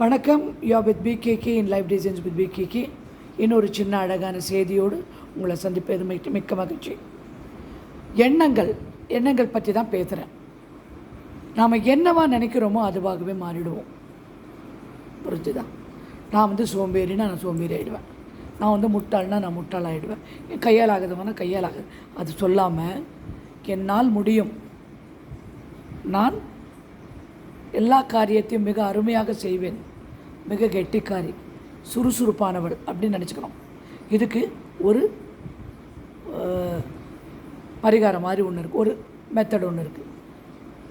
வணக்கம். Yeah with PKK in life designs with PKK இன்னொரு சின்ன அழகான செய்தியோடு உங்களை சந்திப்பது மிக்க மிக்க மகிழ்ச்சி. எண்ணங்கள் எண்ணங்கள் பற்றி தான் பேசுகிறேன் நாம் என்னவா நினைக்கிறோமோ அதுவாகவே மாறிடுவோம். புரிஞ்சுதா? நான் வந்து சோம்பேறினா நான் சோம்பேறி ஆகிடுவேன் நான் வந்து முட்டாள்னா நான் முட்டாள் ஆகிடுவேன் என் கையால் ஆகுதுவானா கையால் ஆகுது. அது சொல்லாமல் என்னால் முடியும். நான் எல்லா காரியத்தையும் மிக அருமையாக செய்வேன். மிக கெட்டிக்காரி சுறுசுறுப்பானவள் அப்படின்னு நினச்சிக்கிறோம் இதுக்கு ஒரு பரிகாரம் மாதிரி ஒன்று இருக்குது ஒரு மெத்தட் ஒன்று இருக்குது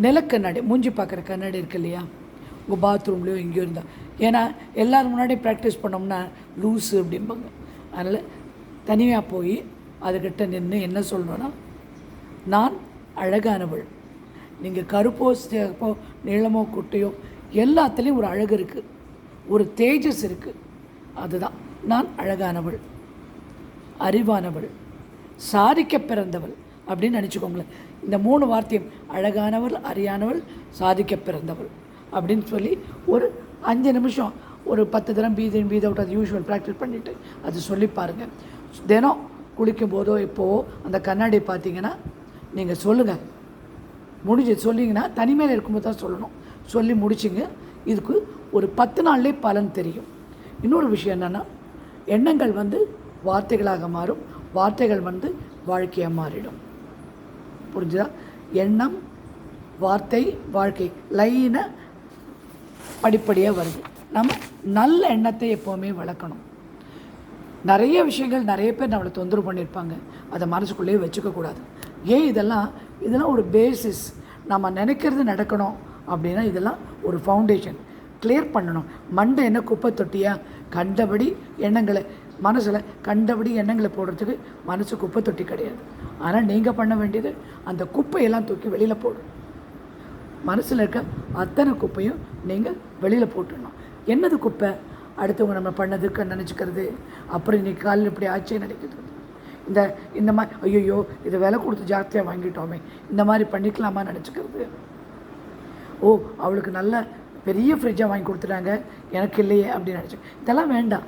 நிலக்கண்ணாடி மூஞ்சி பார்க்குற கண்ணாடி இருக்கு இல்லையா? உங்கள் பாத்ரூம்லேயோ எங்கேயோ இருந்தால் ஏன்னா எல்லோரும் முன்னாடி ப்ராக்டிஸ் பண்ணோம்னா லூஸு அப்படிம்பாங்க. அதனால் தனியாக போய் அதுக்கிட்ட நின்று என்ன சொல்லணும்னா நான் அழகானவள். நீங்கள் கருப்போ சிவப்போ நீளமோ குட்டையோ எல்லாத்துலேயும் ஒரு அழகு இருக்குது ஒரு தேஜஸ் இருக்குது அதுதான். நான் அழகானவள். அறிவானவள். சாதிக்க பிறந்தவள் அப்படின்னு நினச்சிக்கோங்களேன். இந்த மூணு வார்த்தையும் அழகானவள் அறியானவள் சாதிக்க பிறந்தவள் அப்படின்னு சொல்லி ஒரு அஞ்சு நிமிஷம் ஒரு பத்து தினம் பீத் பீத விட்டு அவுட் அது யூஷுவல் ப்ராக்டிஸ் பண்ணிவிட்டு அது சொல்லி பாருங்கள் தினம் குளிக்கும் போதோ இப்போவோ அந்த கண்ணாடி பார்த்தீங்கன்னா நீங்கள் சொல்லுங்கள் முடிஞ்சு சொல்லிங்கன்னா தனிமையில் இருக்கும்போது தான் சொல்லணும். சொல்லி முடிச்சிங்க. இதுக்கு ஒரு பத்து நாள்லேயே பலன் தெரியும். இன்னொரு விஷயம் என்னென்னா எண்ணங்கள் வந்து வார்த்தைகளாக மாறும். வார்த்தைகள் வந்து வாழ்க்கையாக மாறிடும். புரிஞ்சுதா? எண்ணம் வார்த்தை வாழ்க்கை லைனை படிப்படியாக வருது. நம்ம நல்ல எண்ணத்தை எப்போவுமே வளர்க்கணும். நிறைய விஷயங்கள் நிறைய பேர் நம்மளை தொந்தரவு பண்ணியிருப்பாங்க. அதை மனசுக்குள்ளேயே வச்சுக்கக்கூடாது ஏன் இதெல்லாம்? இதெல்லாம் ஒரு பேசிஸ் நம்ம நினைக்கிறது நடக்கணும் அப்படின்னா இதெல்லாம் ஒரு ஃபவுண்டேஷன் கிளியர் பண்ணணும். மண்டை என்ன குப்பை தொட்டியா? கண்டபடி எண்ணங்களை மனசில் கண்டபடி எண்ணங்களை போடுறதுக்கு மனசு குப்பை தொட்டி கிடையாது. ஆனால் நீங்கள் பண்ண வேண்டியது அந்த குப்பையெல்லாம் தூக்கி வெளியில் போடும் மனசில் இருக்க அத்தனை குப்பையும் நீங்கள் வெளியில் போட்டுடணும். என்னது குப்பை? அடுத்தவங்க நம்ம பண்ணதுக்கு நினச்சிக்கிறது. அப்புறம் இன்னைக்கு காலையில் இப்படி ஆச்சே நினைக்கிறது இந்த இந்த மாதிரி ஐயோ இதை விலை கொடுத்து ஜாஸ்தியாக வாங்கிட்டோமே. இந்த மாதிரி பண்ணிக்கலாமா நினச்சிக்கிறது. ஓ அவளுக்கு நல்ல பெரிய ஃப்ரிட்ஜாக வாங்கி கொடுத்துட்டாங்க. எனக்கு இல்லையே அப்படின்னு நினச்சி இதெல்லாம் வேண்டாம்.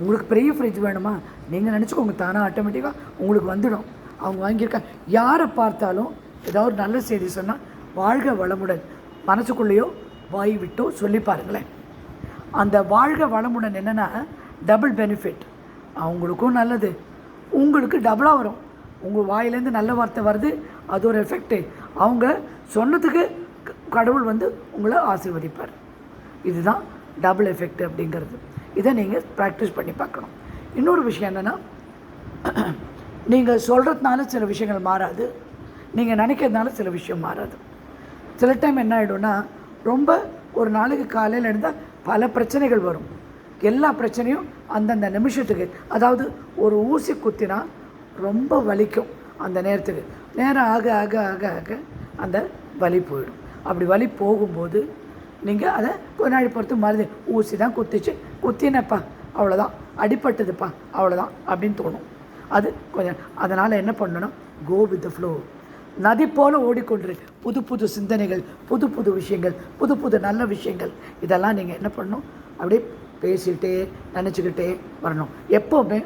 உங்களுக்கு பெரிய ஃப்ரிட்ஜ் வேணுமா? நீங்கள் நினச்சிக்கோங்க தானாக ஆட்டோமேட்டிக்காக உங்களுக்கு வந்துடும். அவங்க வாங்கியிருக்க யாரை பார்த்தாலும் ஏதாவது நல்ல செய்தி சொன்னால் வாழ்க வளமுடன். மனசுக்குள்ளேயோ வாய் விட்டோ சொல்லி பாருங்களேன். அந்த வாழ்க வளமுடன் என்னென்னா டபுள் பெனிஃபிட் அவங்களுக்கும் நல்லது. உங்களுக்கு டபுளாக வரும். உங்கள் வாயிலேருந்து நல்ல வார்த்தை வருது அது ஒரு எஃபெக்ட்டு அவங்க சொன்னதுக்கு கடவுள் வந்து உங்களை ஆசீர்வதிப்பார். இதுதான் டபுள் எஃபெக்ட் அப்படிங்கிறது. இதை நீங்கள் ப்ராக்டிஸ் பண்ணி பார்க்கணும். இன்னொரு விஷயம் என்னென்னா நீங்கள் சொல்கிறதுனால சில விஷயங்கள் மாறாது. நீங்கள் நினைக்கிறதுனால சில விஷயம் மாறாது. சில டைம் என்ன ஆகிடும்னா ரொம்ப ஒரு நாளைக்கு காலையில் இருந்தால் பல பிரச்சனைகள் வரும். எல்லா பிரச்சனையும் அந்தந்த நிமிஷத்துக்கு அதாவது ஒரு ஊசி குத்தினா ரொம்ப வலிக்கும் அந்த நேரத்துக்கு. நேரம் ஆக ஆக ஆக ஆக அந்த வலி போயிடும். அப்படி வலி போகும்போது நீங்கள் அதை கொஞ்ச நாள் பொறுத்து மருந்து ஊசி தான் குத்திச்சு குத்தினப்பா அவ்வளோதான் அடிப்பட்டதுப்பா அவ்வளோதான் அப்படின்னு தோணும். அது கொஞ்சம் அதனால் என்ன பண்ணணும்? கோ வித் த ஃப்ளோ நதி போல ஓடிக்கொண்டு புது புது சிந்தனைகள் புது புது விஷயங்கள் புது புது நல்ல விஷயங்கள். இதெல்லாம் நீங்கள் என்ன பண்ணணும்? அப்படியே பேசிக்கிட்டே நினச்சிக்கிட்டே வரணும். எப்போவுமே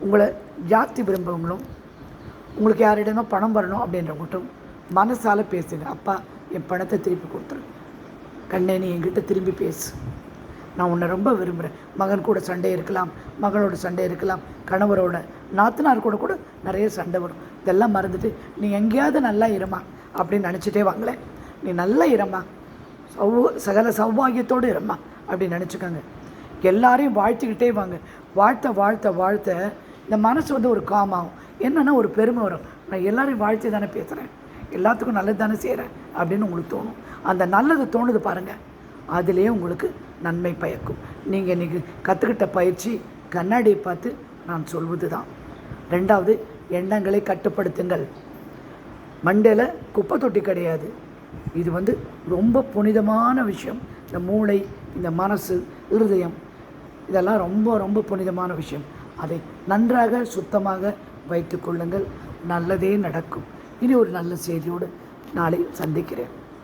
உங்களை ஜாஸ்தி விரும்புகிறவங்களும் உங்களுக்கு யாரிடமோ பணம் வரணும் அப்படின்ற மனசால் பேசுங்க. அப்பா என் பணத்தை திருப்பி கொடுத்துரு. கண்ணே நீ என்கிட்ட திரும்பி பேசு. நான் உன்னை ரொம்ப விரும்புகிறேன் மகன் கூட சண்டை இருக்கலாம் மகளோட சண்டை இருக்கலாம் கணவரோட நாத்தனார் கூட கூட நிறைய சண்டை வரும். இதெல்லாம் மறந்துட்டு நீ எங்கேயாவது நல்லா இருமா அப்படின்னு நினச்சிட்டே வாங்களேன் நீ நல்லா இருமா. சௌ சகல சௌபாகியத்தோடு இருமா அப்படின்னு நினச்சிக்கோங்க. எல்லாரையும் வாழ்த்திக்கிட்டே வாங்க. வாழ்த்த வாழ்த்த வாழ்த்த இந்த மனசு வந்து ஒரு calm ஆகும் என்னென்னா ஒரு பெருமை வரும். நான் எல்லாரையும் வாழ்த்தி தானே பேசுகிறேன் எல்லாத்துக்கும் நல்லது தானே செய்கிறேன் அப்படின்னு உங்களுக்கு தோணும். அந்த நல்லது தோணுது பாருங்கள் அதிலே உங்களுக்கு நன்மை பயக்கும். நீங்கள் இன்றைக்கி கற்றுக்கிட்ட பயிற்சி கண்ணாடியை பார்த்து நான் சொல்வது தான் ரெண்டாவது எண்ணங்களை கட்டுப்படுத்துங்கள். மண்டையில் குப்பை தொட்டி கிடையாது. இது வந்து ரொம்ப புனிதமான விஷயம். இந்த மூளை இந்த மனசு இருதயம் இதெல்லாம் ரொம்ப ரொம்ப புனிதமான விஷயம். அதை நன்றாக சுத்தமாக வைத்து கொள்ளுங்கள். நல்லதே நடக்கும். இனி ஒரு நல்ல செய்தியோடு நாளை சந்திக்கிறேன்.